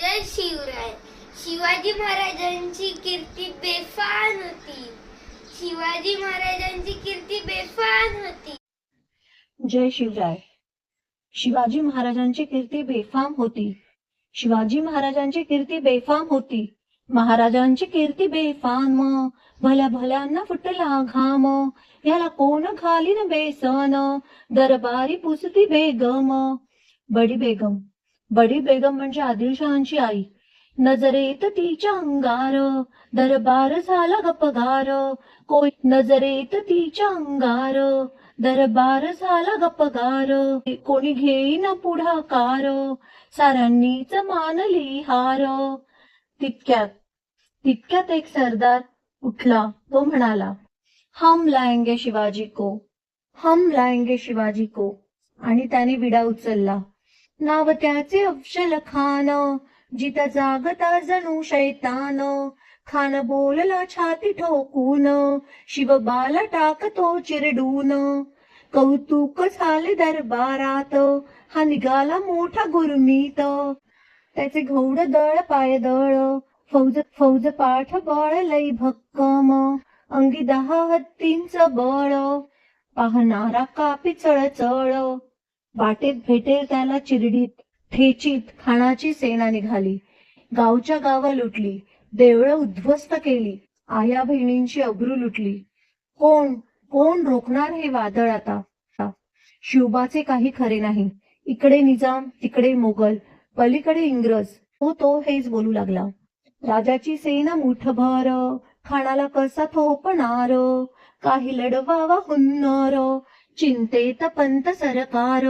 जय शिवराय. शिवाजी महाराजांची कीर्ती बेफान होती. शिवाजी महाराजांची कीर्ती बेफान होती. जय शिवराय. शिवाजी महाराजांची कीर्ती बेफाम होती. शिवाजी महाराजांची कीर्ती बेफाम होती. महाराजांची कीर्ती बेफाम. भल्या भल्यांना फुटला घाम. याला कोण घालीन बेसन? दरबारी पुसती बेगम. बडी बेगम. बडी बेगम म्हणजे आदिलशहांची आई. नजरेत तिच्या अंगार दरबार झाला गपगार कोई नजरेत तिच्या अंगार दरबार झाला गपगार कोणी घेईना पुढाकार सारांनीच मानली हार. तितक्यात तितक्यात एक सरदार उठला. तो म्हणाला हम लायंगे शिवाजी को हम लायंगे शिवाजी को. आणि त्याने विडा उचलला. नाव त्याचे अफशल खान. जित जागता जणू शैतान. खान बोलला छाती ठोकून. शिवबाला टाकतो चिरडून. कौतुक झाले दरबारात. हा निघाला मोठा गुरमीत. त्याचे घोड दळ पाय दळ. फौज फौज पाठ बळ लई भक्कम. अंगी दहा हत्तींच बळ. पाहणारा कापी चळचळ. वाटेत भेटेल त्याला चिरडीत ठेचीत खाणाची सेना निघाली. गावच्या गावा लुटली देवळं उद्ध्वस्त केली आया बहिणींची अब्रू लुटली. कोण कोण रोखणार हे वादळ आता? शिवबाचे काही खरे नाही. इकडे निजाम तिकडे मोगल पलीकडे इंग्रज. हो तो हेच बोलू लागला. राजाची सेना मुठभर खाणाला कसा थोपणार? काही लढवावा हुन्नर. चिंतेत पंत सरकार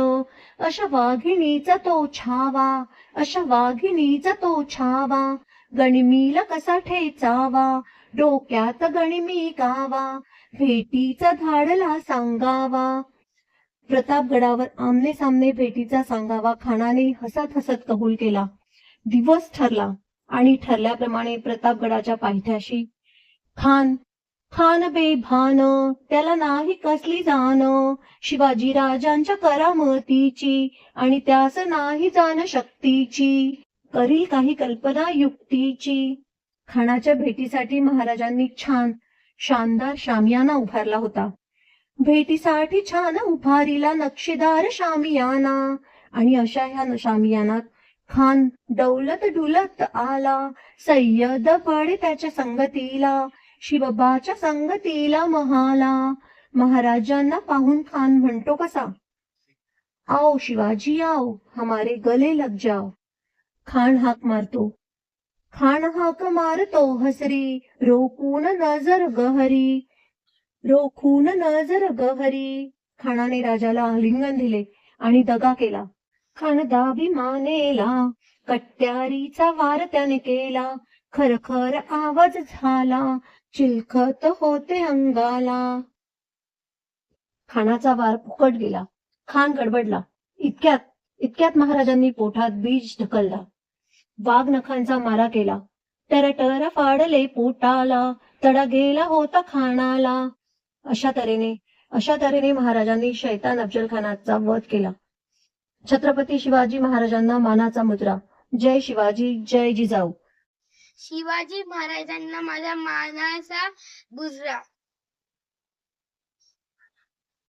अशा वाघिणीचा तो छावा अशा वाघिणीचा तो छावा गणमीला कसा ठेचावा डोक्यात गणिमी गावा भेटीचा धाडला सांगावा. प्रतापगडावर आमने सामने भेटीचा सांगावा खानाने हसत हसत कबूल केला. दिवस ठरला आणि ठरल्याप्रमाणे प्रतापगडाच्या पायथ्याशी खान खान बेभान त्याला नाही कसली जाण. शिवाजी राजांच्या करामतीची आणि त्यास नाही जाण शक्तीची. करील काही कल्पना युक्तीची. खानाच्या भेटीसाठी महाराजांनी छान शानदार शामियाना उभारला होता. भेटीसाठी छान उभारीला नक्षीदार शामियाना. आणि अशा ह्या शामियानात खान डौलत डुलत आला. सय्यद पडे त्याच्या संगतीला. शिवबाच्या संगतीला महाला. महाराजांना पाहून खान म्हणतो कसा? आओ शिवाजी आओ हमारे गले लग जाओ. खान हाक मारतो. खान हाक मारतो हसरी रोकून नजर गहरी. रोखून नजर गहरी. खानाने राजाला आलिंगन दिले आणि दगा केला. खान दाबी मानेला. कट्यारीचा वार त्याने केला. खरखर आवाज झाला चिलखत होते अंगाला. खानाचा वार फुकट गेला खान गडबडला. इतक्यात इतक्यात महाराजांनी पोटात बीज ढकलला. वाघ नखांचा मारा केला. टरटर फाडले पोटाला तडा गेला होता खाणाला अशा तऱ्हेने अशा तऱ्हेने महाराजांनी शैतान अफजल खानाचा वध केला. छत्रपती शिवाजी महाराजांना मानाचा मुद्रा. जय शिवाजी जय जिजाऊ. शिवाजी महाराजांना माझा मानाचा बुजरा.